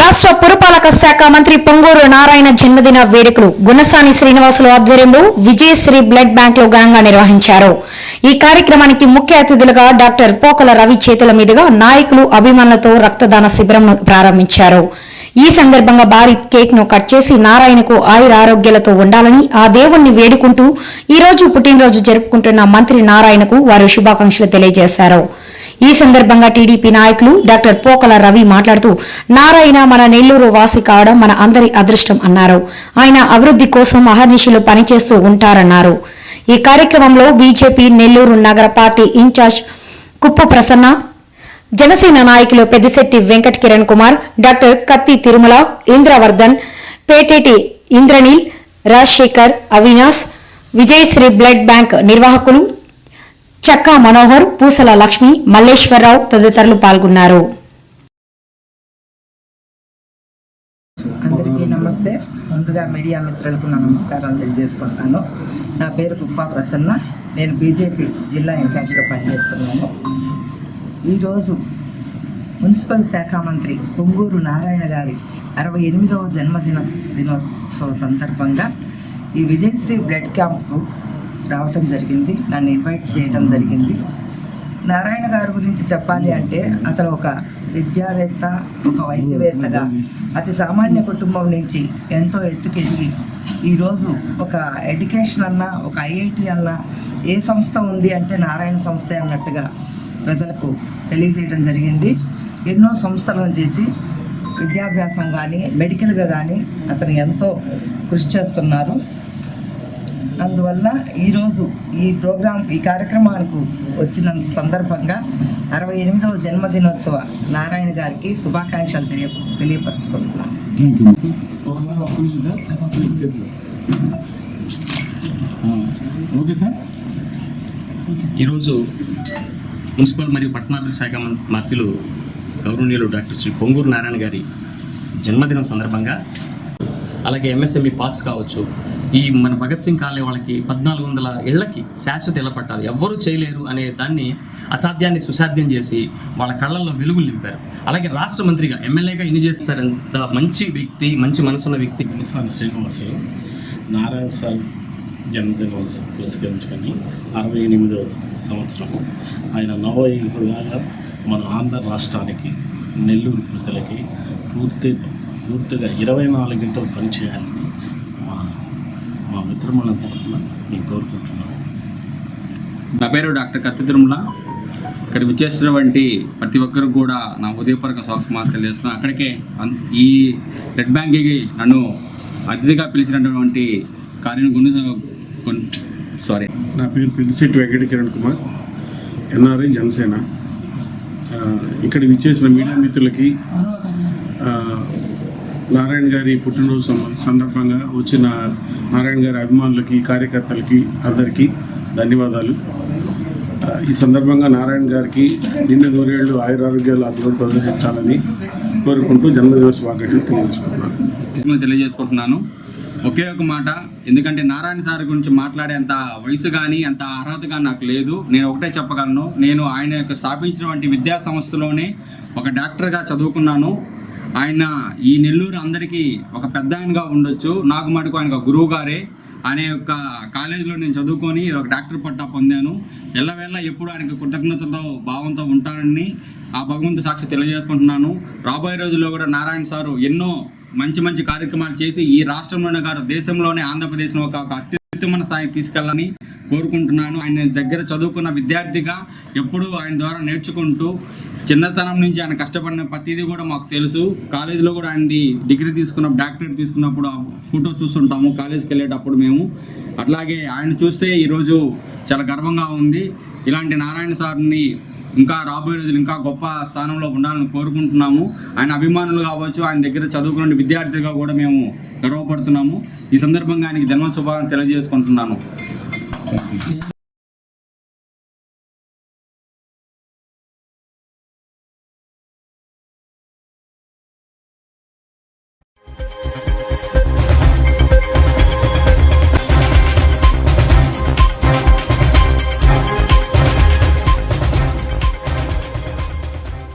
రాష్ట్ర పురపాలక శాఖ మంత్రి పొంగూరు నారాయణ జన్మదిన వేడుకలు గుణసాని శ్రీనివాసులు ఆధ్వర్యంలో విజయశ్రీ బ్లడ్ బ్యాంక్లో ఘనంగా నిర్వహించారు. ఈ కార్యక్రమానికి ముఖ్య అతిథులుగా డాక్టర్ పోకల రవి చేతుల మీదుగా నాయకులు అభిమానులతో రక్తదాన శిబిరంను ప్రారంభించారు. ఈ సందర్భంగా భారీ కేక్ను కట్ చేసి నారాయణకు ఆయుర ఆరోగ్యాలతో ఉండాలని ఆ దేవుణ్ణి వేడుకుంటూ ఈ రోజు పుట్టినరోజు జరుపుకుంటున్న మంత్రి నారాయణకు వారు శుభాకాంక్షలు తెలియజేశారు. ఈ సందర్భంగా టీడీపీ నాయకులు డాక్టర్ పోకల రవి మాట్లాడుతూ నారాయణ మన నెల్లూరు వాసి కావడం మన అందరి అదృష్టం అన్నారు. ఆయన అభివృద్ధి కోసం అహర్నిశలు పనిచేస్తూ ఉంటారన్నారు. ఈ కార్యక్రమంలో బీజేపీ నెల్లూరు నగర పార్టీ ఇన్ఛార్జ్ కుప్పు ప్రసన్న జనసేన నాయకులు Peddisetti Venkat Kiran Kumar doctor Katti Tirumala Indravardhan Peteti Indraneel Rajasekhar Avinash Vijayasri blood bank నిర్వాహకులు చక్కా మనోహర్ పూసల లక్ష్మి మల్లేశ్వరరావు తదితరులు పాల్గొన్నారు. అందరికీ నమస్తే. ముందుగా మీడియా మిత్రులకు నా నమస్కారాలు తెలియజేసుకుంటాను. నా పేరు కుప్పా ప్రసన్న. నేను బీజేపీ జిల్లా ఇన్ఛార్జిగా పనిచేస్తున్నాను. ఈరోజు మున్సిపల్ శాఖ మంత్రి పొంగూరు నారాయణ గారి అరవై ఎనిమిదవ జన్మదిన దినోత్సవ సందర్భంగా ఈ విజయశ్రీ బ్లడ్ క్యాంప్కు రావటం జరిగింది. నన్ను ఇన్వైట్ చేయడం జరిగింది. నారాయణ గారి గురించి చెప్పాలి అంటే అతను ఒక విద్యావేత్త ఒక వైద్యవేత్తగా అతి సామాన్య కుటుంబం నుంచి ఎంతో ఎత్తుకెదిగి ఈరోజు ఒక ఎడ్యుకేషన్ అన్నా ఒక ఐఐటి అన్నా ఏ సంస్థ ఉంది అంటే నారాయణ సంస్థే అన్నట్టుగా ప్రజలకు తెలియజేయడం జరిగింది. ఎన్నో సంస్థలను చేసి విద్యాభ్యాసం కానీ మెడికల్గా కానీ అతను ఎంతో కృషి చేస్తున్నారు. అందువల్ల ఈరోజు ఈ ప్రోగ్రాం ఈ కార్యక్రమానికి వచ్చిన సందర్భంగా అరవై ఎనిమిదవ జన్మదినోత్సవ నారాయణ గారికి శుభాకాంక్షలు తెలియ తెలియపరచుకుంటున్నాను ఓకే సార్. ఈరోజు మున్సిపల్ మరియు పట్టణాభివృద్ధి శాఖ మంత్రులు గౌరవనీయులు డాక్టర్ శ్రీ పొంగూరు నారాయణ గారి జన్మదినం సందర్భంగా అలాగే ఎంఎస్ఎంఈ పార్క్స్ కావచ్చు ఈ మన భగత్ సింగ్ కాలనీ వాళ్ళకి పద్నాలుగు వందల ఇళ్ళకి శాశ్వత ఇళ్ళ పట్టాలు ఎవ్వరూ చేయలేరు అనే దాన్ని అసాధ్యాన్ని సుసాధ్యం చేసి వాళ్ళ కళ్ళల్లో వెలుగులు నింపారు. అలాగే రాష్ట్ర మంత్రిగా ఎమ్మెల్యేగా ఇన్ని చేస్తారంత మంచి వ్యక్తి మంచి మనసున్న వ్యక్తి మున్సిపల్ శ్రీనివాసులు నారాయణ సార్ జన్మదినం పురస్కరించుకొని అరవై ఎనిమిదవ సంవత్సరము ఆయన నవయుగాగా మన ఆంధ్ర రాష్ట్రానికి నెల్లూరు ప్రజలకి పూర్తి పూర్తిగా ఇరవై నాలుగు గంటలు పనిచేయాలని మా మా మిత్రమణ తరఫున నేను కోరుకుంటున్నాను. నా పేరు డాక్టర్ కత్తి తిరుమల. ఇక్కడ విచ్చేసినటువంటి ప్రతి ఒక్కరు కూడా నా ఉదయపూర్వక స్వాగతం తెలియజేస్తున్నాను అక్కడికే అన్- ఈ బ్లడ్ బ్యాంక్కి నన్ను అతిథిగా పిలిచినటువంటి కార్యం గుణ సారీ నా పేరు పెద్దిశెట్టి వెంకట కిరణ్ కుమార్. ఎన్ఆర్ఐ జనసేన. ఇక్కడ విచ్చేసిన మీడియా మిత్రులకి నారాయణ గారి పుట్టినరోజు సందర్భంగా వచ్చిన నారాయణ గారి అభిమానులకి కార్యకర్తలకి అందరికీ ధన్యవాదాలు. ఈ సందర్భంగా నారాయణ గారికి నిన్న నూరేళ్ళు ఆయురారోగ్యాలు అభివృద్ధి ప్రదర్శించాలని కోరుకుంటూ జన్మదిన శుభాకాంక్షలు తెలియజేసుకుంటున్నాను. తెలియజేసుకుంటున్నాను. ఒకే ఒక మాట ఎందుకంటే నారాయణ సార్ గురించి మాట్లాడే అంత వయసు కానీ అంత అర్హత కానీ నాకు లేదు. నేను ఒకటే చెప్పగలను. నేను ఆయన యొక్క స్థాపించినటువంటి విద్యా సంస్థలోనే ఒక డాక్టర్గా చదువుకున్నాను. ఆయన ఈ నెల్లూరు అందరికీ ఒక పెద్ద ఆయనగా ఉండొచ్చు. నాకు మటుకు ఆయన ఒక గురువు గారే. అనే ఒక కాలేజీలో నేను చదువుకొని ఒక డాక్టర్ పట్టా పొందాను. ఎల్లవేళ ఎప్పుడు ఆయనకు కృతజ్ఞతతో భావంతో ఉంటానని ఆ భగవంతు సాక్షి తెలియజేసుకుంటున్నాను. రాబోయే రోజుల్లో కూడా నారాయణ సారు ఎన్నో మంచి మంచి కార్యక్రమాలు చేసి ఈ రాష్ట్రంలోనే కాదు దేశంలోనే ఆంధ్రప్రదేశ్లో ఒక ఒక అత్యుత్తమ స్థాయి తీసుకెళ్ళాలని కోరుకుంటున్నాను. ఆయన దగ్గర చదువుకున్న విద్యార్థిగా ఎప్పుడూ ఆయన ద్వారా నేర్చుకుంటూ చిన్నతనం నుంచి ఆయన కష్టపడిన ప్రతిదీ కూడా మాకు తెలుసు. కాలేజీలో కూడా ఆయనది డిగ్రీ తీసుకున్న డాక్టరేట్ తీసుకున్నప్పుడు ఆ ఫోటో చూస్తుంటాము. కాలేజీకి వెళ్ళేటప్పుడు మేము. అట్లాగే ఆయన చూస్తే ఈరోజు చాలా గర్వంగా ఉంది. ఇలాంటి నారాయణ సార్ని ఇంకా రాబోయే రోజులు ఇంకా గొప్ప స్థానంలో ఉండాలని కోరుకుంటున్నాము. ఆయన అభిమానులు కావచ్చు ఆయన దగ్గర చదువుకున్న విద్యార్థిగా కూడా మేము గర్వపడుతున్నాము. ఈ సందర్భంగా ఆయనకి జన్మ శుభాకాంక్షలు తెలియజేసుకుంటున్నాను.